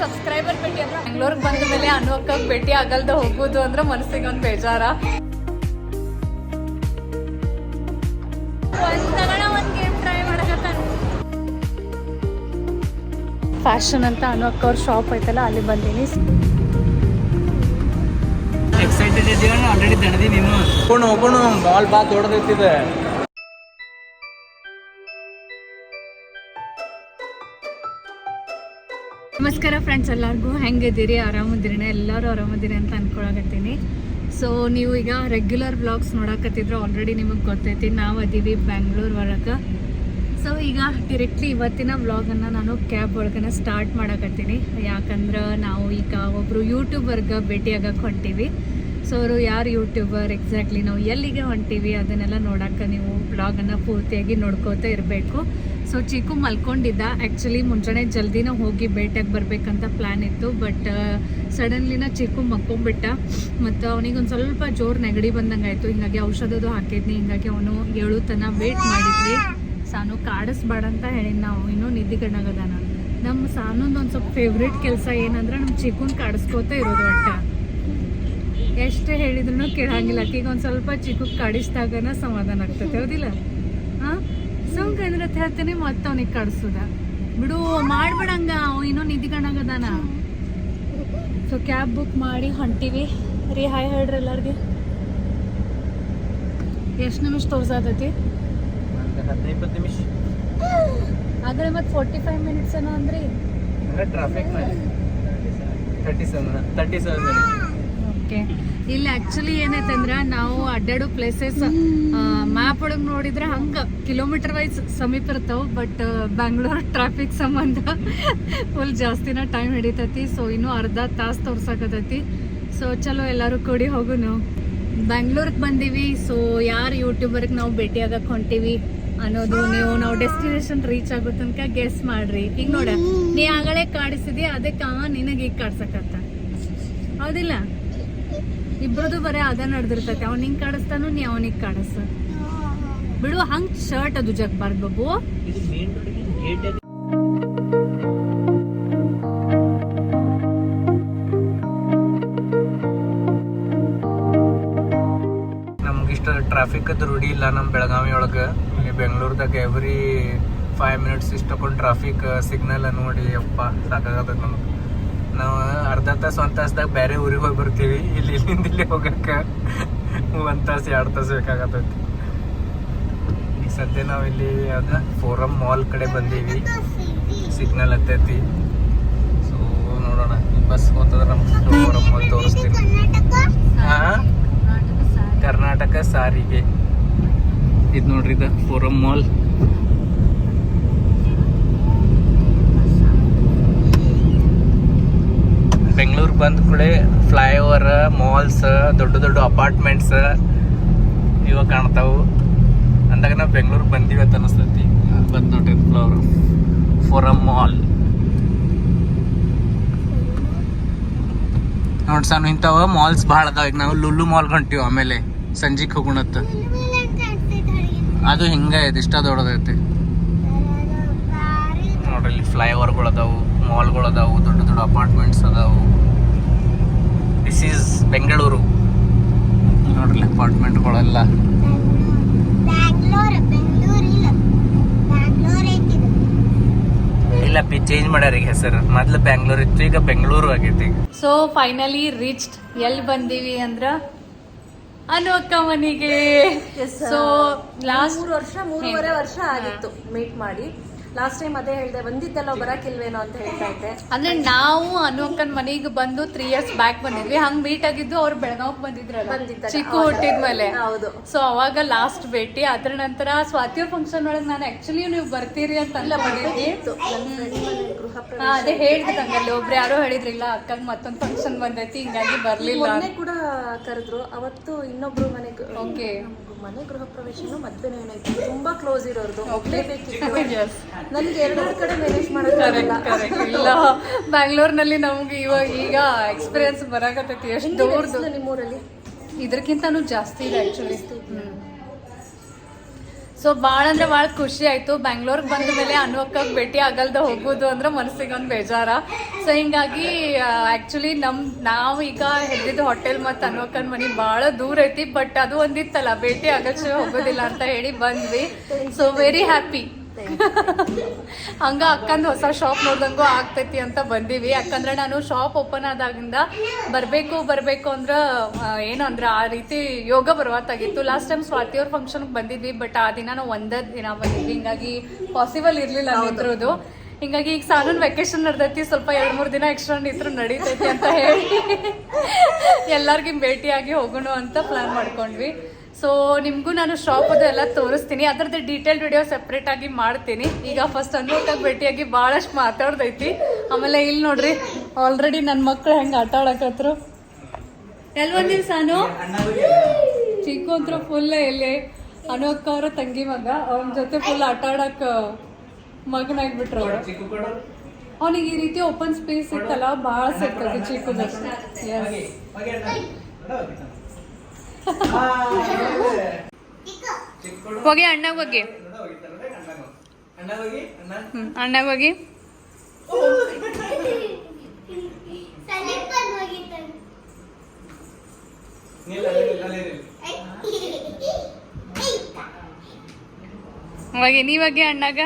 Subscriber ಭೇಟಿ ಅಂದ್ರೆ ಬೆಂಗ್ಳೂರ್ಗೆ ಬಂದ ಮೇಲೆ ಅನು ಅಕ್ಕಗ್ ಭೇಟಿ ಆಗಲ್ದ ಹೋಗೋದು ಅಂದ್ರೆ ಮನಸ್ಸಿಗೆ ಒಂದು ಬೇಜಾರ. ಒಂದು ಗೇಮ್ ಟ್ರೈ ಮಾಡಕತ್ತಾನ ಫ್ಯಾಷನ್ ಅಂತ ಅನ್ವಕ್ಕ ಅವ್ರ ಶಾಪ್ ಐತಲ್ಲ ಅಲ್ಲಿ ಬಂದೀನಿ. ಎಕ್ಸೈಟೆಡ್ ಇದೀವಿ ಆಲ್ರೆಡಿ ದಣದಿ ನೀನು ಹೋಗೋಣ ಹೋಗೋಣ ಬಾಲ್ ಬಾ ದೊಡ್ಡದೈತಿದೆ ನಮಸ್ಕಾರ ಫ್ರೆಂಡ್ಸ್ ಎಲ್ಲರಿಗೂ. ಹೆಂಗಿದ್ದೀರಿ? ಆರಾಮದಿರಿ ಎಲ್ಲರೂ ಆರಾಮದಿರಿ ಅಂತ ಅನ್ಕೊಳಕತ್ತೀನಿ. ಸೊ ನೀವು ಈಗ ರೆಗ್ಯುಲರ್ ಬ್ಲಾಗ್ಸ್ ನೋಡಕತ್ತಿದ್ರೆ ಆಲ್ರೆಡಿ ನಿಮಗೆ ಗೊತ್ತೈತಿ, ನಾವು ಅದೀವಿ ಬ್ಯಾಂಗ್ಳೂರ್ ಒಳಗೆ. ಸೊ ಈಗ ಡಿರೆಕ್ಟ್ಲಿ ಇವತ್ತಿನ ವ್ಲಾಗನ್ನು ನಾನು ಕ್ಯಾಬ್ ಒಳಗನ ಸ್ಟಾರ್ಟ್ ಮಾಡಕತ್ತೀನಿ. ಯಾಕಂದ್ರೆ ನಾವು ಈಗ ಒಬ್ಬರು ಯೂಟ್ಯೂಬರ್ಗೆ ಭೇಟಿಯಾಗಕ್ಕೆ ಹೊಂಟೀವಿ. ಸೊ ಅವರು ಯಾರು ಯೂಟ್ಯೂಬರ್ ಎಕ್ಸಾಕ್ಟ್ಲಿ ನಾವು ಎಲ್ಲಿಗೆ ಹೊಂಟೀವಿ ಅದನ್ನೆಲ್ಲ ನೋಡೋಕ್ಕೆ ನೀವು ವ್ಲಾಗನ್ನು ಪೂರ್ತಿಯಾಗಿ ನೋಡ್ಕೋತಾ ಇರಬೇಕು. ಸೊ ಚಿಕ್ಕು ಮಲ್ಕೊಂಡಿದ್ದ. ಆ್ಯಕ್ಚುಲಿ ಮುಂಜಾನೆ ಜಲ್ದಿನ ಹೋಗಿ ಭೇಟಿಯಾಗಿ ಬರಬೇಕಂತ ಪ್ಲ್ಯಾನ್ ಇತ್ತು. ಬಟ್ ಸಡನ್ಲಿನ ಚಿಕ್ಕು ಮಕ್ಕೊಂಬಿಟ್ಟ ಮತ್ತು ಅವನಿಗೊಂದು ಸ್ವಲ್ಪ ಜೋರು ನೆಗಡಿ ಬಂದಂಗೆ ಆಯಿತು. ಹಿಂಗಾಗಿ ಔಷಧದ್ದು ಹಾಕಿದ್ನಿ. ಹಿಂಗಾಗಿ ಅವನು ಏಳು ತನ ವೇಟ್ ಮಾಡಿದ್ವಿ. ಸಾನು ಕಾಡಿಸ್ಬೇಡ ಅಂತ ಹೇಳಿ ನಾವು. ಇನ್ನೂ ನಿದ್ದಿಗಣ್ಣಾಗದಾನ. ನಮ್ಮ ಸಾನೊಂದು ಒಂದು ಸ್ವಲ್ಪ ಫೇವ್ರೇಟ್ ಕೆಲಸ ಏನಂದ್ರೆ ನಮ್ಮ ಚಿಕ್ಕನ್ ಕಾಡಿಸ್ಕೋತ ಇರೋದು ಒಟ್ಟ ಎಷ್ಟು ಹೇಳಿದ್ರು ಕೇಳಂಗಿಲ್ಲ. ಈಗ ಒಂದು ಸ್ವಲ್ಪ ಚಿಕ್ಕ ಕಾಡಿಸ್ದಾಗನ ಸಮಾಧಾನ ಆಗ್ತದೆ ಹೌದಿಲ್ಲ? ಹಾಂ ಸುಮ್ಕಂದ್ರೆ ಹೇಳ್ತೇನೆ ಮತ್ತೆ ಅವನಿಗೆ ಕಡಿಸುದ. ಬಿಡು ಮಾಡ್ಬೇಡಂಗ ಅವ ಇನ್ನೂ ಕಣಂಗದಾನ ಸೊ ಕ್ಯಾಬ್ ಬುಕ್ ಮಾಡಿ ಹೊಂಟಿವಿ. ರೀ ಹಾಯ್ ಹೇಳ್ರಿ ಎಲ್ಲಾರ್ಗೆ. ಎಷ್ಟು ನಿಮಿಷ ತೋರ್ಸಾತೈತಿ ನಿಮಿಷ. ಆದ್ರೆ ಮತ್ತೆ ಫೋರ್ಟಿ ಫೈವ್ ಮಿನಿಟ್ಸ್ ಏನೋ ಅಂದ್ರಿ. Traffic thirty seven thirty seven minute okay ಇಲ್ಲಿ ಆಕ್ಚುಲಿ ಏನೈತೆ ಅಂದ್ರೆ ನಾವು ಅಡ್ಡಾಡೋ ಪ್ಲೇಸಸ್ ಮ್ಯಾಪ್ ಒಳಗೆ ನೋಡಿದ್ರೆ ಹಂಗ ಕಿಲೋಮೀಟರ್ ವೈಸ್ ಸಮೀಪ ಇರ್ತಾವೆ ಬಟ್ ಬ್ಯಾಂಗ್ಳೂರ್ ಟ್ರಾಫಿಕ್ ಸಂಬಂಧ ಫುಲ್ ಜಾಸ್ತಿನ ಟೈಮ್ ಹಿಡಿತೈತಿ. ಸೊ ಇನ್ನೂ ಅರ್ಧ ತಾಸು ತೋರ್ಸಕತೈತಿ. ಸೊ ಚಲೋ ಎಲ್ಲರೂ ಕೂಡಿ ಹೋಗುನು ಬ್ಯಾಂಗ್ಳೂರ್ಗೆ ಬಂದೀವಿ. ಸೊ ಯಾರು ಯೂಟ್ಯೂಬರ್ಗೆ ನಾವು ಭೇಟಿ ಆಗಕ್ಕೆ ಹೊಂಟೀವಿ ಅನ್ನೋದು ನೀವು ನಾವು ಡೆಸ್ಟಿನೇಷನ್ ರೀಚ್ ಆಗೋ ತನಕ ಗೆಸ್ ಮಾಡ್ರಿ. ಈಗ ನೋಡ, ನೀ ಆಗಲೇ ಕಾಡಿಸಿದಿ, ಅದಕ್ಕೆ ಅವ ನಿನಗೆ ಈಗ ಕಾಡ್ಸಕತ್ತ ಹೌದಿಲ್ಲ? ಇಬ್ರದು ಬರೇ ಅದ ನಡೆದಿರ್ತೈತೆ. ಅವ್ನ ಹಿಂಗ್ ಕಾಡಿಸ್ತಾನು ನೀ ಅವನಿಗೆ ಕಾಡಿಸ್ತ ಬಿಡು, ಹಂಗ್ ಶರ್ಟ್ ಅದು ಜಗ್ಬಾರ್ದು ಬಾಬು. ನಮ್ಗಿಷ್ಟ ಟ್ರಾಫಿಕ್ ಅದು ರೂಢಿ ಇಲ್ಲ ನಮ್ಮ ಬೆಳಗಾವಿ ಒಳಗೆ. ಇಲ್ಲಿ ಬೆಂಗಳೂರದಾಗ ಎವ್ರಿ ಫೈವ್ ಮಿನಿಟ್ಸ್ ಇಷ್ಟಕೊಂಡು ಟ್ರಾಫಿಕ್ ಸಿಗ್ನಲ್ ನೋಡಿ ಅಪ್ಪ ಸಾಕಾಗತ್ತೆ ನಮ್ಗೆ. ನಾವು ಅರ್ಧ ತಾಸು, ಒಂದು ತಾಸ್ದಾಗ ಬೇರೆ ಊರಿಗೆ ಹೋಗಿ ಬರ್ತೀವಿ. ಇಲ್ಲಿ ಇಲ್ಲಿಂದ ಇಲ್ಲಿ ಹೋಗಕ್ಕೆ ಒಂದು ತಾಸು, ಎರಡು ತಾಸು ಬೇಕಾಗತ್ತೈತಿ. ಈಗ ಸದ್ಯ ನಾವು ಇಲ್ಲಿ ಅದ ಫೋರಮ್ ಮಾಲ್ ಕಡೆ ಬಂದೀವಿ. ಸಿಗ್ನಲ್ ಹತ್ತೈತಿ. ಸೊ ನೋಡೋಣ. ಬಸ್ ಹೋತಂದ್ರೆ ನಮ್ಗೆ ಫೋರಮ್ ಮಾಲ್ ತೋರಿಸ್ತೀವಿ ಹಾಂ ಕರ್ನಾಟಕ ಸಾರಿಗೆ. ಇದು ನೋಡ್ರಿ ಇದು ಫೋರಮ್ ಮಾಲ್ ಬೆಂಗಳೂರು ಬಂದ ಕೂಡ ಫ್ಲೈಓವರ್ ಮಾಲ್ಸ್ ದೊಡ್ಡ ದೊಡ್ಡ ಅಪಾರ್ಟ್ಮೆಂಟ್ಸ್ ಇವಾಗ ಕಾಣ್ತಾವು. ಅಂದಾಗ ನಾವು ಬೆಂಗಳೂರಿಗೆ ಬಂದೀವಿ ಅಂತ ಅನಿಸ್ತೈತಿ. ಬಂದು ನೋಡ್ರಿ ಫ್ಲೋರ್ ಫೋರಮ್ ಮಾಲ್ ನೋಡಿ ಸಣ್ಣ ಇಂಥವ ಮಾಲ್ಸ್ ಭಾಳ ಅದಾವ. ಈಗ ನಾವು ಲುಲ್ಲು ಮಾಲ್ ಹೊಂಟೀವಿ ಆಮೇಲೆ. ಸಂಜೆಗೆ ಹೋಗೋಣತ್ತ ಅದು ಹಿಂಗೆ ಐತಿ ಇಷ್ಟ ದೊಡ್ಡದೈತಿ. ನೋಡ್ರಿ ಇಲ್ಲಿ ಫ್ಲೈಓವರ್ಗಳು ಅದಾವು ಮಾಲ್ಗಳು ಅದಾವು, ದೊಡ್ಡ ದೊಡ್ಡ ಅಪಾರ್ಟ್ಮೆಂಟ್ಸ್ ಅದಾವು. ದಿಸ್ ಈಸ್ ಬೆಂಗಳೂರು ನೋಡ್ರಿ ಅಪಾರ್ಟ್ಮೆಂಟ್ಗಳೆಲ್ಲ ಇಲ್ಲ ಪಿ ಚೇಂಜ್ ಮಾಡ್ಯಾರ ಈಗ ಹೆಸರು. ಮೊದ್ಲು ಬ್ಯಾಂಗ್ಳೂರ್ ಇತ್ತು ಈಗ ಬೆಂಗಳೂರು ಆಗೈತಿ ಸೊ ಫೈನಲಿ ರೀಚ್ಡ್ ಎಲ್ಲಿ ಬಂದೀವಿ ಅಂದ್ರ ಅನು ಅಕ್ಕ ಮನೆಗೆ ಸೊ ಲಾಸ್ಟ್ ಮೂರು ವರ್ಷ ಮೂರುವರೆ ವರ್ಷ ಆಗಿತ್ತು ಮೀಟ್ ಮಾಡಿ. ಲಾಸ್ಟ್ ಟೈಮ್ ಅದೇ ಹೇಳ್ದೆ ಬಂದಿದ್ದಲ್ಲ ಬರಕಿಲ್ವೇನೋ ಅಂತ ಹೇಳ್ತಾ ಇದ್ದೆ. ಅಂದ್ರೆ ನಾವು ಅನು ಅಕ್ಕನ ಮನೆಗೆ ಬಂದು ತ್ರೀ ಇಯರ್ಸ್ ಬ್ಯಾಕ್ ಬಂದಿದ್ವಿ. ಹಂಗ್ ಮೀಟ್ ಆಗಿದ್ದು ಅವ್ರು ಬೆಳಗಾವ್ ಬಂದಿದ್ರಲ್ಲ. ಬಂದಿದ್ದಾರೆ. ಚಿಕ್ಕ ಹುಟ್ಟಿದ ಹುಟ್ಟಿದ್ಮೇಲೆ ಹೌದು. ಸೊ ಅವಾಗ ಲಾಸ್ಟ್ ಭೇಟಿ. ಅದ್ರ ನಂತರ ಸ್ವಾತಿಯ ಫಂಕ್ಷನ್ ಒಳಗೆ ನಾನು ಆಕ್ಚುಲಿ ನೀವು ಬರ್ತೀರಿ ಅಂತ ಅಲ್ಲ ಅದೇ ಹೇಳಿದ್ರು ನಂಗಲ್ಲಿ ಒಬ್ರು ಯಾರೋ ಹೇಳಿದ್ರಿಲ್ಲ ಅಕ್ಕಂಗ್ ಮತ್ತೊಂದ್ ಫಂಕ್ಷನ್ ಬಂದೈತಿ ಹಿಂಗಾಗಿ ಬರ್ಲಿಲ್ಲ. ಮೊನ್ನೆ ಕೂಡ ಕರೆದ್ರು. ಅವತ್ತು ಇನ್ನೊಬ್ರು ಮನೆಗೆ ಓಕೆ ಮನೆ ಗೃಹ ಪ್ರವೇಶನೂ ಮದ್ವೆನೂ ಏನಾಯ್ತು ತುಂಬಾ ಕ್ಲೋಸ್ ಇರೋರ್ದು. ಹೋಗ್ಲೇಬೇಕಿತ್ತು ಎರಡೂ ನನಗೆ ಎರಡೆರಡು ಕಡೆ ಮ್ಯಾನೇಜ್ ಮಾಡೋದು ಇಲ್ಲ. ಬ್ಯಾಂಗ್ಳೂರ್ನಲ್ಲಿ ನಮ್ಗೆ ಇವಾಗ ಈಗ ಎಕ್ಸ್ಪೀರಿಯನ್ಸ್ ಬರಾಕತ್ತೈತಿ. ಎಷ್ಟು ದೂರದ್ದು ನಿಮ್ಮೂರಲ್ಲಿ? ಇದಕ್ಕಿಂತನೂ ಜಾಸ್ತಿ ಇದೆ ಆಕ್ಚುಲಿ ಸೊ ಭಾಳ ಅಂದ್ರೆ ಭಾಳ ಖುಷಿ ಆಯ್ತು. ಬೆಂಗ್ಳೂರ್ಗೆ ಬಂದ ಮೇಲೆ ಅನ್ವಕ್ಕಕ್ಕೆ ಭೇಟಿ ಆಗಲ್ದ ಹೋಗೋದು ಅಂದ್ರೆ ಮನಸ್ಸಿಗೆ ಒಂದು ಬೇಜಾರ. ಸೊ ಹಿಂಗಾಗಿ ಆ್ಯಕ್ಚುಲಿ ನಮ್, ನಾವು ಈಗ ಹೆದ್ದಿದ್ದು ಹೋಟೆಲ್ ಮತ್ತು ಅನ್ವಕ್ಕನ ಮನೆ ಭಾಳ ದೂರ ಐತಿ ಬಟ್ ಅದು ಒಂದಿತ್ತಲ್ಲ, ಭೇಟಿ ಆಗಕ್ಕೆ ಹೋಗೋದಿಲ್ಲ ಅಂತ ಹೇಳಿ ಬಂದ್ವಿ. ಸೊ ವೆರಿ ಹ್ಯಾಪಿ ಹಂಗ ಅಕ್ಕಂದು ಹೊಸ ಶಾಪ್ ನೋಡ್ದಂಗೂ ಆಗ್ತೈತಿ ಅಂತ ಬಂದೀವಿ. ಯಾಕಂದ್ರೆ ನಾನು ಶಾಪ್ ಓಪನ್ ಆದಾಗಿಂದ ಬರಬೇಕು ಬರಬೇಕು ಅಂದ್ರೆ ಆ, ಏನು ಅಂದ್ರೆ ಆ ರೀತಿ ಯೋಗ ಬರುವತ್ತಾಗಿತ್ತು. ಲಾಸ್ಟ್ ಟೈಮ್ ಸ್ವಾತಿ ಅವ್ರ ಫಂಕ್ಷನ್ಗೆ ಬಂದಿದ್ವಿ ಬಟ್ ಆ ದಿನ ನಾವು ಒಂದೇ ದಿನ ಬಂದಿದ್ವಿ. ಹಿಂಗಾಗಿ ಪಾಸಿಬಲ್ ಇರಲಿಲ್ಲ ನಿಂತಿರೋದು. ಹಿಂಗಾಗಿ ಈಗ ಸಾಲೂನ್ ವೆಕೇಶನ್ ನಡ್ದೈತಿ ಸ್ವಲ್ಪ ಎರಡು ಮೂರು ದಿನ ಎಕ್ಸ್ಟ್ರಾ ಇದ್ರು ನಡೀತೈತಿ ಅಂತ ಹೇಳಿ ಎಲ್ಲರಿಗೂ ಭೇಟಿಯಾಗಿ ಹೋಗೋಣ ಅಂತ ಪ್ಲಾನ್ ಮಾಡ್ಕೊಂಡ್ವಿ. ಸೊ ನಿಮಗೂ ನಾನು ಶಾಪ್ ಅದು ಎಲ್ಲ ತೋರಿಸ್ತೀನಿ. ಅದರದ್ದು ಡೀಟೇಲ್ ವಿಡಿಯೋ ಸೆಪ್ರೇಟ್ ಆಗಿ ಮಾಡ್ತೀನಿ. ಈಗ ಫಸ್ಟ್ ಅನ್ವಕ್ಕಾಗಿ ಭೇಟಿಯಾಗಿ ಭಾಳಷ್ಟು ಮಾತಾಡ್ದೈತಿ. ಆಮೇಲೆ ಇಲ್ಲಿ ನೋಡ್ರಿ ಆಲ್ರೆಡಿ ನನ್ನ ಮಕ್ಕಳು ಹೆಂಗೆ ಆಟ ಆಡಕತ್ರು ಎಲ್ಲಿ ಬಂದಿರಿ ಸಾನು? ಚಿಕ್ಕು ಅಂತ್ರ ಫುಲ್ ಎಲ್ಲಿ? ಅನುವಕ್ಕ ಅವರ ತಂಗಿ ಮಗ. ಅವನ ಜೊತೆ ಫುಲ್ ಆಟ ಆಡಕ್ ಮಗನಾಗ್ಬಿಟ್ರು ಅವರು. ಅವನಿಗೆ ಈ ರೀತಿ ಓಪನ್ ಸ್ಪೇಸ್ ಇತ್ತಲ್ಲ ಭಾಳ ಸಿಗ್ತದೆ ಚಿಕ್ಕದ ಹೋಗಿ ಅಣ್ಣಾಗ ಹೋಗಿ. ಅಣ್ಣಾಗ ಹೋಗಿ. ಹೋಗಿ ಅಣ್ಣಗ.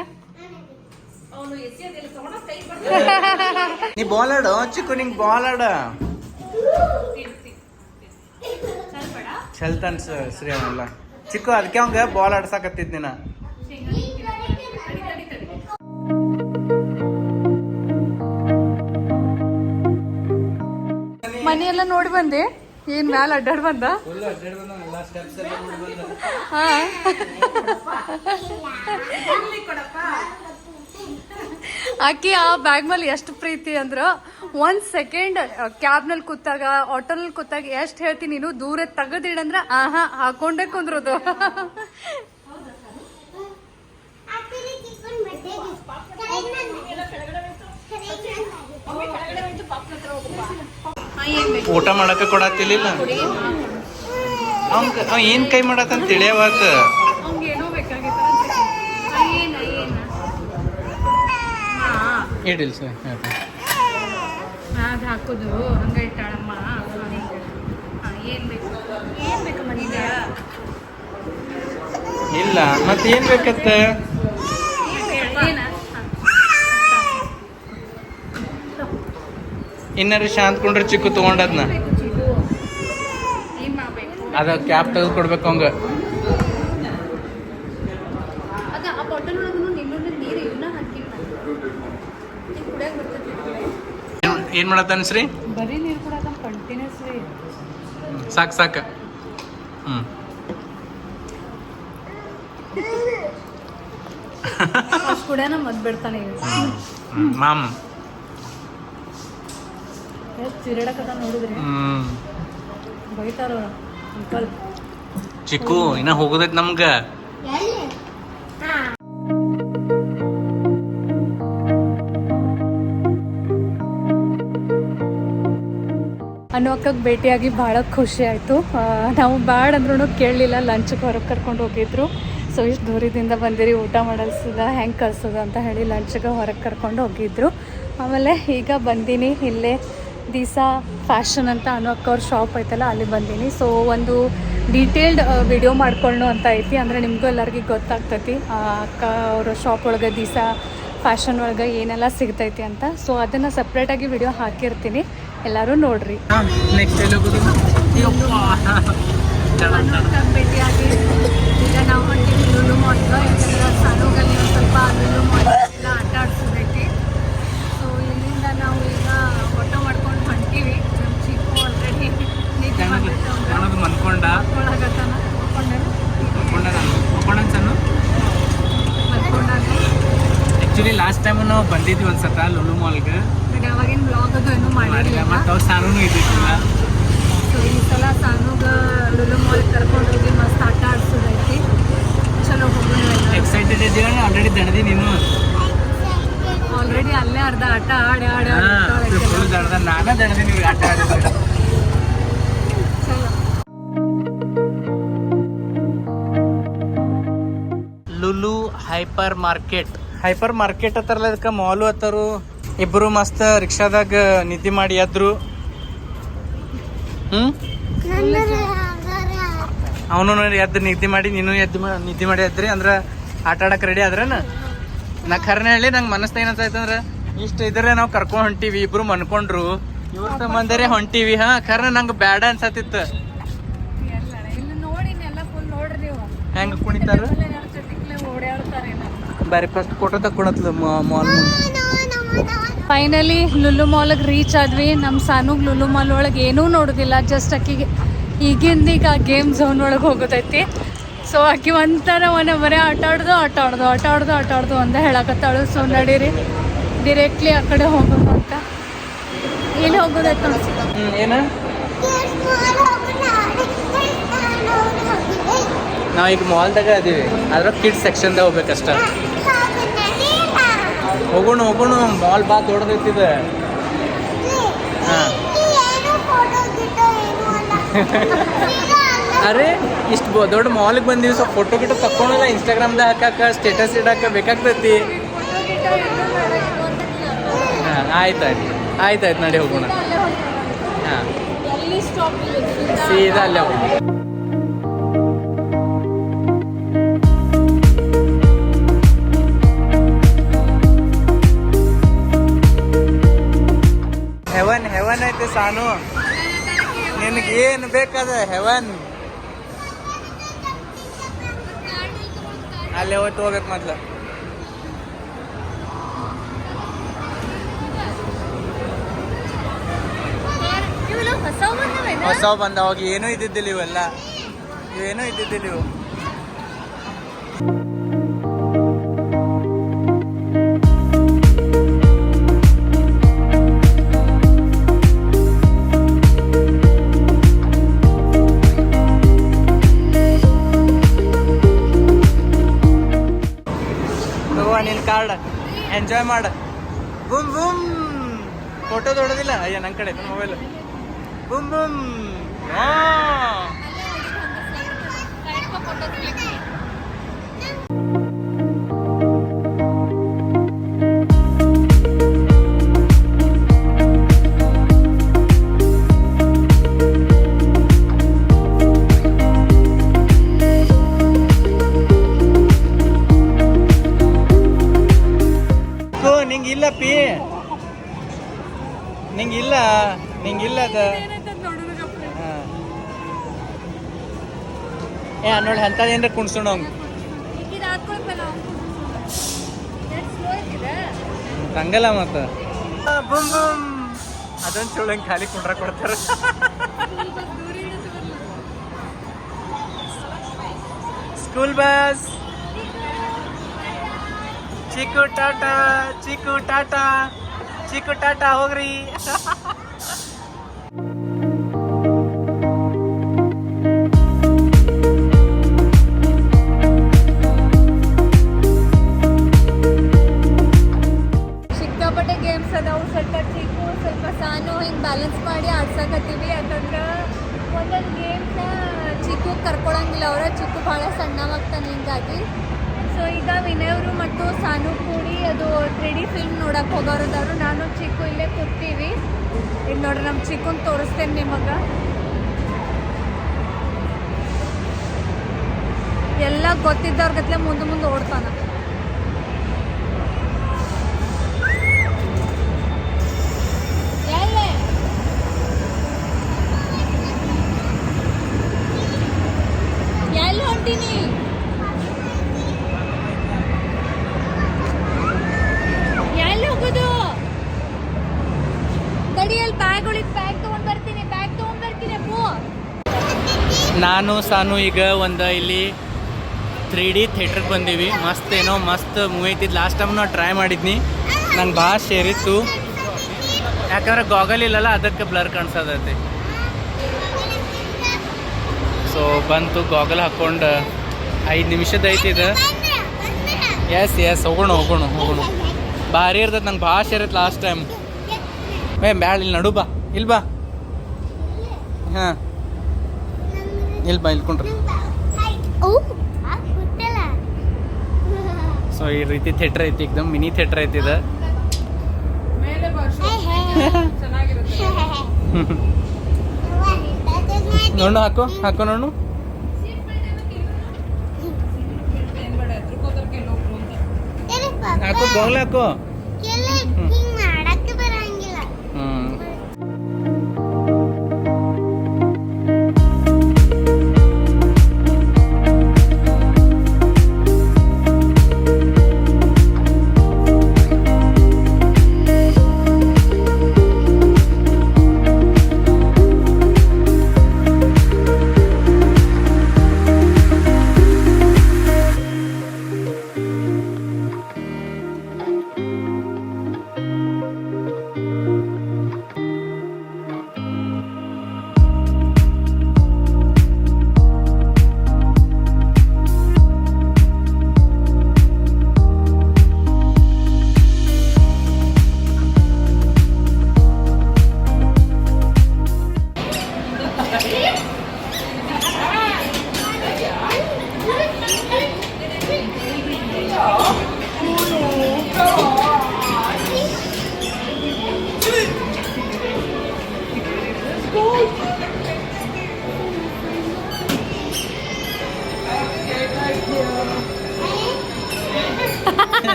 ನೀ ಬಾಲ್ ಆಡು ಚಿಕ್ಕು ನಿಂಗೆ ಬಾಲ್ ಆಡ. ಚಲ್ತಾನ್ ಶ್ರೀ ಅವನಲ್ಲ ಚಿಕ್ಕ ಅದಕ್ಕೆ ಅವಂಗ ಬಾಲ್ ಆಡ್ಸಾಕತ್ತಿದ್ದ ನೀನ ಮನೆಯೆಲ್ಲ ನೋಡಿ ಬಂದೆ. ಏನ್ ಮ್ಯಾಲ ಅಡ್ಡಾಡ್ ಬಂದ? ಹಾ. ಆಕಿ ಆ ಬ್ಯಾಗ್ ಮೇಲೆ ಎಷ್ಟು ಪ್ರೀತಿ ಅಂದ್ರ ಒಂದ್ ಸೆಕೆಂಡ್ ಕ್ಯಾಬ್ನಲ್ಲಿ ಕೂತಾಗ ಆಟೋನಲ್ಲಿ ಕೂತಾಗ ಎಷ್ಟ್ ಹೇಳ್ತೀನಿ ನೀನು? ದೂರ ತಗದಿಡಂದ್ರ ಆಹಾ ಹಾಕೊಂಡೇ ಕುಂದ್ರದು. ಊಟ ಮಾಡಕ ಕೊಡತ್ತಿಲ್ಲ ಅವಂಗ ಅವ ಏನ್ ಕೈ ಮಾಡತ್ತಂತ ತಿಳಿಯವಾತ ಇಡಿಲ್ ಸರ್ ಹಾಕೋದು. ಹಂಗ ಇಟ್ಟಾಳಮ್ಮ ಹಿಂಗೆ ಏನು ಬೇಕು? ಏನು ಬೇಕು ಮನೆಗೆ? ಇಲ್ಲ ಮತ್ತೆ ಏನ್ ಬೇಕತ್ತ? ಇನ್ನಾರು ಶಾಂತ್ ಕೊಂಡ್ರೆ ಚಿಕ್ಕು ತಗೊಂಡದ್ನ? ಅದ ಕ್ಯಾಪ್ ತೆಗೆದು ಕೊಡ್ಬೇಕು ಅವಂಗ ಅದ ಆ ಬಾಟಲ್ ಒಳಗೂ ನಿಮ್ಮನ್ನ ನೀರು ಇವನ್ನ ಹಾಕಿಲ್ಲ ನೀನು ಕುಡಿಯಕ್ಕೆ ಬರ್ತೈತಿ ಏನ್- ಮಾಡತ್ತಾನ ಶ್ರೀ? ಬರೀ ನೀರು ಕುಡಿಯೋದ ಕಂಟಿನ್ಯೂಸ್ ರೀ. ಸಾಕ್ ಸಾಕ. ಹ್ಮ್. ಅಷ್ಟು ಕುಡಿಯೋಣ ಮದ್ ಬಿಡ್ತಾನೆ. ಮಾಮ್. ತಿರುಡಕದ ನೋಡಿದ್ರಿ? ಹ್ಮ್. ಬೈತಾರ ಅಂಕಲ್. ಚಿಕ್ಕು ಇನ್ನ ಹೋಗೋದೈತ್ ನಮ್ಗ. ಅನ್ವಕ್ಕಕ್ಕೆ ಭೇಟಿಯಾಗಿ ಭಾಳ ಖುಷಿ ಆಯಿತು. ನಾವು ಬ್ಯಾಡ್ ಅಂದ್ರೂ ಕೇಳಲಿಲ್ಲ, ಲಂಚ್ಗೆ ಹೊರಗೆ ಕರ್ಕೊಂಡು ಹೋಗಿದ್ರು. ಸೊ ಇಷ್ಟು ದೂರದಿಂದ ಬಂದಿರಿ, ಊಟ ಮಾಡಲ್ಸದ, ಹೆಂಗೆ ಕಳ್ಸೋದು ಅಂತ ಹೇಳಿ ಲಂಚ್ಗೆ ಹೊರಗೆ ಕರ್ಕೊಂಡು ಹೋಗಿದ್ರು. ಆಮೇಲೆ ಈಗ ಬಂದೀನಿ, ಇಲ್ಲೇ ದಿಸಾ ಫ್ಯಾಷನ್ ಅಂತ ಅನ್ನೋ ಅವ್ರ ಶಾಪ್ ಐತಲ್ಲ, ಅಲ್ಲಿ ಬಂದೀನಿ. ಸೊ ಒಂದು ಡೀಟೇಲ್ಡ್ ವಿಡಿಯೋ ಮಾಡ್ಕೊಳ್ಳೋ ಅಂತ ಐತಿ. ಅಂದರೆ ನಿಮಗೂ ಎಲ್ಲರಿಗೂ ಗೊತ್ತಾಗ್ತೈತಿ ಅಕ್ಕ ಅವರ ಶಾಪ್ ಒಳಗೆ ದಿಸಾ ಫ್ಯಾಷನ್ ಒಳಗೆ ಏನೆಲ್ಲ ಸಿಗ್ತೈತಿ ಅಂತ. ಸೊ ಅದನ್ನು ಸಪ್ರೇಟಾಗಿ ವಿಡಿಯೋ ಹಾಕಿರ್ತೀನಿ. ಎಲ್ಲರೂ ನೋಡ್ರಿ. ಈಗ ನಾವು ಹೊಂಟೀವಿ ಲುಲು ಮಾಲ್ಗೆ ಯಾಕಂದ್ರೆ ಸಾಲುಗಲ್ಲಿ ಒಂದು ಸ್ವಲ್ಪ ಲುಲು ಮಾಲ್ ಎಲ್ಲ ಆಟ ಆಡ್ಸೋದೈತಿ ಸೊ ಇಲ್ಲಿಂದ ನಾವು ಈಗ ಆಟೋ ಮಾಡ್ಕೊಂಡು ಹೊಂಟೀವಿ. ನಮ್ಮ ಚಿಕ್ಕು ಆಲ್ರೆಡಿ ನಿದ್ದೆ ಮನ್ಕೊಂಡ ಸಣ್ಣ ಆಕ್ಚುಲಿ ಲಾಸ್ಟ್ ಟೈಮ್ ನಾವು ಬಂದಿದ್ವಿ ಒಂದ್ಸತ ಲುಲು ಮಾಲ್ಗೆ ಬಟ್ ಅವಾಗಿನ ಬ್ಲಾಗ್ ಅದು ಇನ್ನೂ ಮಾಡಿರಲಿಲ್ಲ. ಮತ್ತೆ ಅವ್ರು ಸಾನೂ ಇದ್ದಿದ್ದಿಲ್ಲ. ಸೊ ಈ ಸಲ ಸಾನುಗ ಲುಲು ಮಾಲ್ ಕರ್ಕೊಂಡು ಹೋಗಿ ಮಸ್ತ್ ಆಟ ಆಡ್ಸೋದೈತಿ ಚಲೋ ಹೋಗೋಣ ಎಕ್ಸೈಟೆಡ್ ಇದ್ದೀವಿ ಆಲ್ರೆಡಿ ದಣದಿ ನೀನು. ಆಲ್ರೆಡಿ ಅಲ್ಲೇ ಅರ್ಧ ಆಟ ಆಡಿ ಆಡಿ ಆಡಿ ಫುಲ್ ದಣದ ನಾನ ದಣದಿ ನೀವು ಆಟ ಆಡಿದ್ರೆ Lulu hyper market. Hyper market ಹತ್ತಾರಲ್ಲ ಇದಕ್ಕೆ ಮಾಲು ಅತ್ತಾರು ಇಬ್ರು ಮಸ್ತ್ ರಿಕ್ಷಾದಾಗ ನಿದ್ದೆ ಮಾಡಿ ಎದ್ರು. ಅವನು ನೋಡಿ ಎದ್ದು ನಿದ್ದೆ ಮಾಡಿ ನೀನು ಎದ್ದು ನಿದ್ದೆ ಮಾಡಿ ಎದ್ರಿ ಅಂದ್ರ ಆಟ ಆಡಕ್ ರೆಡಿ ಆದ್ರನ? ನಾ ಖರ್ನ ಹೇಳಿ ನಂಗೆ ಮನಸ್ಸು ಏನಂತಂದ್ರ ಇಷ್ಟ ಇದ್ರೆ ನಾವು ಕರ್ಕೊಂಡು ಹೊಂಟಿವಿ ಇಬ್ರು ಮನ್ಕೊಂಡ್ರು. ಇವ್ರ ಸಂಬಂಧರೇ ಹೊಂಟಿವಿ ಹಾ ಖರ್ನ ನಂಗೆ ಬ್ಯಾಡ ಅನ್ಸತ್ತಿತ್ತು. ಹೆಂಗ್ ಕುಣಿತಾರ? ಬರೀ ಫಸ್ಟ್ ಕೊಟ್ಟ ತಕ್ಕೊಳತ್ಲ ಮಾಲ್ ಫೈನಲಿ ಲುಲು ಮಾಲ್ಗೆ ರೀಚ್ ಆದ್ವಿ. ನಮ್ಮ ಸಾನುಗ್ ಲುಲು ಮಾಲ್ ಒಳಗೆ ಏನೂ ನೋಡೋದಿಲ್ಲ. ಜಸ್ಟ್ ಆಕಿಗೆ ಈಗಿಂದ ಈಗ ಗೇಮ್ ಝೋನ್ ಒಳಗೆ ಹೋಗೋದೈತಿ ಸೊ ಅಕ್ಕಿ ಒಂಥರ ಒನ ಬರೀ ಆಟ ಆಡ್ದು ಆಟ ಆಡ್ದು ಆಟ ಆಡ್ದು ಆಟ ಆಡ್ದು ಅಂತ ಹೇಳಕತ್ತಾಳು. ಸೊ ನಡೀರಿ. ಡಿರೆಕ್ಟ್ಲಿ ಆ ಕಡೆ ಹೋಗೋದು ಅಂತ. ಇಲ್ಲಿ ಹೋಗೋದೈತೆ ನಾವ್ ಈಗ ಮಾಲ್ದಾಗ ಅದೀವಿ ಅದ್ರ ಕಿಡ್ಸ್ ಸೆಕ್ಷನ್ದಾಗ ಹೋಗ್ಬೇಕಷ್ಟ. ಹೋಗೋಣ ಹೋಗೋಣ ಮಾಲ್ ಬಾ ದೊಡ್ಡದೈತಿದೆ ಹಾ. ಅರೆ ಇಷ್ಟು ದೊಡ್ಡ ಮಾಲ್ಗೆ ಬಂದಿವಿ ಸ್ವಲ್ಪ ಫೋಟೋ ಗಿಟೋ ತಕ್ಕೊಳಲ್ಲ ಇನ್ಸ್ಟಾಗ್ರಾಮ್ದಾಗ ಹಾಕಾಕ ಸ್ಟೇಟಸ್ ಇಡಾಕ ಬೇಕಾಗ್ತೈತಿ. ಹಾಂ ಆಯ್ತು ಆಯ್ತು. ಆಯ್ತು ಆಯ್ತು ನಡಿ ಹೋಗೋಣ. ಹಾಂ. ಸೀದಾ ಅಲ್ಲೇ ಹೋಗೋಣ. ಐತೆ ಸಾನು ನಿನಗೆ ಏನು ಬೇಕಾದ ಹೆವನ್ ಅಲ್ಲೇ ಹೋಗಿ ಹೋಗ್ಬೇಕು ಮೊದ್ಲು. ಹೊಸ ಬಂದವೇನ ಹೊಸ ಬಂದ ಹೋಗಿ ಏನೂ ಇದ್ದಿದ್ದಿಲ್ಲ ಇವೆಲ್ಲ. ಇವೇನೂ ಇದ್ದಿದ್ದಿಲ್ಲ ಇವು. ನಿನ್ ಕಾರ್ಡ್ ಎಂಜಾಯ್ ಮಾಡ. Boom boom. ಫೋಟೋ ದೊಡ್ಡದಿಲ್ಲ. ಅಯ್ಯ ನನ್ನ ಕಡೆ ಮೊಬೈಲ್ ಬುಮ್ ಬುಮ್. ಹಾ. ನಿಂಗಿಲ್ಲ ನಿಂಗಿಲ್ಲ ಅದ. ಏ ನೋಡಿ ಅಂಥದ್ದು ಏನ್ರ ಕುಣ್ಸೋಣ ಹಂಗಲ್ಲ ಮತ್ತ. ಬುಮ್ ಬುಮ್ ಅದೊಂದು ಖಾಲಿ ಕುಂಡ್ರ ಕೊಡ್ತಾರ. School bus. Chikku tata Chikku tata. Chikku tata ಹೋಗ್ರಿ ನಾನು, ಸಾನು, ಈಗ ಒಂದು ಇಲ್ಲಿ ತ್ರೀ ಡಿ ಥಿಯೇಟ್ರಿಗೆ ಬಂದೀವಿ. ಮಸ್ತ್ ಏನೋ ಮಸ್ತ್ ಮೂವಿ ಐತಿದ್ದು ಲಾಸ್ಟ್ ಟೈಮ್ ನಾವು ಟ್ರೈ ಮಾಡಿದ್ನಿ. ನಂಗೆ ಭಾಳ ಸೇರಿತ್ತು. ಯಾಕಂದ್ರೆ ಗಾಗಲ್ ಇಲ್ಲಲ್ಲ, ಅದಕ್ಕೆ ಬ್ಲರ್ ಕಾಣಿಸೋದೈತಿ ಸೊ ಬಂತು ಗಾಗಲ್ ಹಾಕ್ಕೊಂಡು ಐದು ನಿಮಿಷದ ಐತಿ ಇದು. ಎಸ್ ಎಸ್ ಹೋಗೋಣ ಹೋಗೋಣ ಹೋಗೋಣ. ಭಾರಿ ಇರ್ತೈತೆ, ನಂಗೆ ಭಾಳ ಸೇರೈತೆ ಲಾಸ್ಟ್ ಟೈಮ್ ಏ ಬ್ಯಾಳ ಇಲ್ಲಿ ನಡು ಬಾ, ಇಲ್ಲಿ ಬಾ. ಹಾಂ. ಇಲ್ಲಿ ಬಾ ಇಲ್ಕೊಂಡ್ರಿ ಸೊ ಈ ರೀತಿ ಥಿಯೇಟ್ರ್ ಐತಿ एकदम ಮಿನಿ ಥಿಯೇಟ್ರ್ ಐತಿ ಇದು. ನೋಡು ಹಾಕು ಹಾಕು ನೋಡು. ಹಾಕು ಬಾಗ್ಲ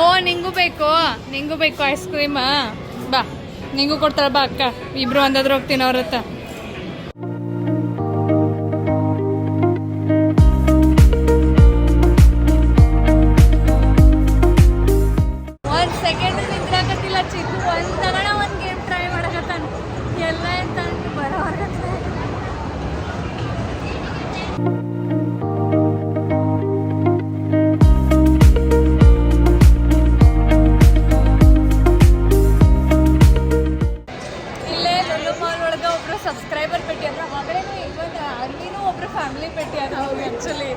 ಓ, ನಿಂಗೂ ಬೇಕು. ನಿಂಗೂ ಬೇಕು ಐಸ್ ಕ್ರೀಮ್ ಬಾ. ನಿಂಗೂ ಕೊಡ್ತಾಳ ಬಾ ಅಕ್ಕ. ಇಬ್ರು ಒಂದಾದ್ರೂ ಹೋಗ್ತೀನಿ ಅವ್ರ ಸಬ್ಸ್ಕ್ರೈಬರ್ ಪೆಟ್ಟಿ ಅಂದ್ರೆ ಮಗಳೇನು ಇವನ್ ಅಲ್ಲಿನೂ ಒಬ್ರು ಫ್ಯಾಮಿಲಿ ಪೆಟ್ಟಿ ಅದ ಆಕ್ಚುಲಿ ಆ್ಯಕ್ಚುಲಿ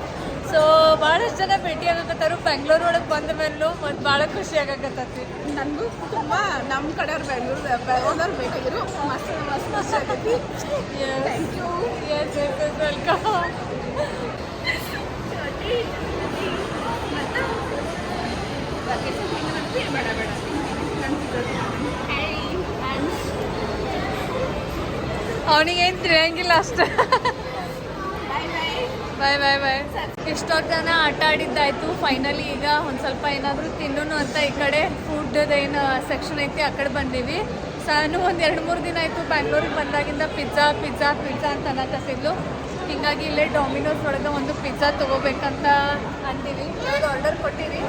ಸೊ ಭಾಳಷ್ಟು ಜನ ಭೇಟಿ ಆಗಕತ್ತಾರು ಬೆಂಗಳೂರು ಒಳಗೆ ಬಂದ ಮೇಲೂ ಮತ್ತು ಭಾಳ ಖುಷಿ ಆಗಕತ್ತೈತಿ. ನನಗೂ ತುಂಬ ನಮ್ಮ ಕಡೆಯವ್ರು ಬೆಂಗಳೂರು ಬೆಂಗ್ಳೂರ್ ಬೇಕಾಗಿರು ಮಸ್ತ್ ಮಸ್ತ್ ಮಸ್ತ್ ಆಗೈತಿ. Thank you yes yes yes welcome ಬೇಡ ಬೇಡ. ಅವನಿಗೇನು ತಿಳಿಯಂಗಿಲ್ಲ ಅಷ್ಟೇ. ಬಾಯ್ ಬಾಯ್ ಬಾಯ್ ಎಷ್ಟೋ ಜನ ಆಟ ಆಡಿದ್ದಾಯ್ತು. ಫೈನಲಿ ಈಗ ಒಂದು ಸ್ವಲ್ಪ ಏನಾದರೂ ತಿನ್ನೋನು ಅಂತ ಈ ಕಡೆ ಫುಡ್ ಏನು ಸೆಕ್ಷನ್ ಐತಿ ಆ ಕಡೆ ಬಂದೀವಿ. ಸಾನು ಒಂದು ಎರಡು ಮೂರು ದಿನ ಆಯಿತು ಬ್ಯಾಂಗ್ಳೂರಿಗೆ ಬಂದಾಗಿಂದ ಪಿಜ್ಜಾ ಪಿಜ್ಜಾ ಪಿಜ್ಜಾ ಅಂತ ಅನ್ನಕತ್ತಿದ್ಲು ಹಿಂಗಾಗಿ ಇಲ್ಲೇ ಡಾಮಿನೋಸ್ ಒಳಗೆ ಒಂದು ಪಿಜ್ಜಾ ತೊಗೋಬೇಕಂತ ಅಂತೀವಿ ಆರ್ಡರ್ ಕೊಟ್ಟಿರಿ.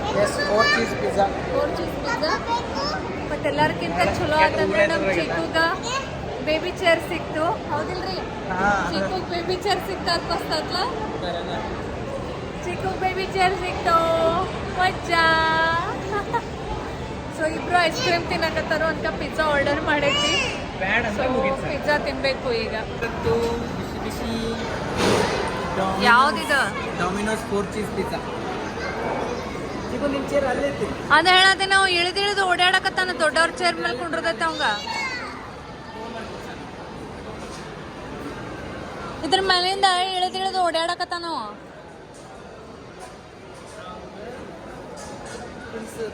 ಫೋರ್ ಚೀಸ್ ಪಿಜ್ಜಾ ಬಟ್ ಎಲ್ಲರಿಗಿಂತ ಚಲೋ ಆತಂದ್ರೆ ನಮ್ಮ ಚಿಕ್ಕುಗ ಬೇಬಿ ಚೇರ್ ಸಿಕ್ತು. ಹೌದಿಲ್ರಿ? ಚಿಕ್ಕ ಬೇಬಿ ಚೇರ್ ಸಿಕ್ತ ಮಸ್ತತ್ಲ ಚಿಕ್ಕ ಬೇಬಿ ಚೇರ್ ಸಿಕ್ತು. ಮಜ್ಜಾ. ಸೊ ಇಬ್ರು ಐಸ್ ಕ್ರೀಮ್ ತಿನ್ನಕತ್ತಾರು ಅಂತ ಪಿಜ್ಜಾ ಆರ್ಡರ್ ಮಾಡೈತಿ ಪಿಜ್ಜಾ ತಿನ್ಬೇಕು ಈಗ. ಯಾವ್ದಿದು ಡೊಮಿನೋಸ್ ಫೋರ್ ಚೀಸ್ ಪಿಜ್ಜಾ ಈಗ ನಿನ್ ಚೇರ್ ಅಲ್ಲೇ ಐತಿ ಅದ ಹೇಳತ್ತೆ ನಾವು ಇಳಿದಿಳಿದು ಓಡಾಡಕತ್ತಾನ ದೊಡ್ಡವ್ರ ಚೇರ್ ಮೇಲೆ ಕುಂಡ್ರದೈತೆ ಅವಂಗ. ಇದ್ರ ಮೇಲಿಂದ ಇಳಿದು ಓಡಾಡಕತ್ತಾನ ಅವ. ತಿನ್ಸು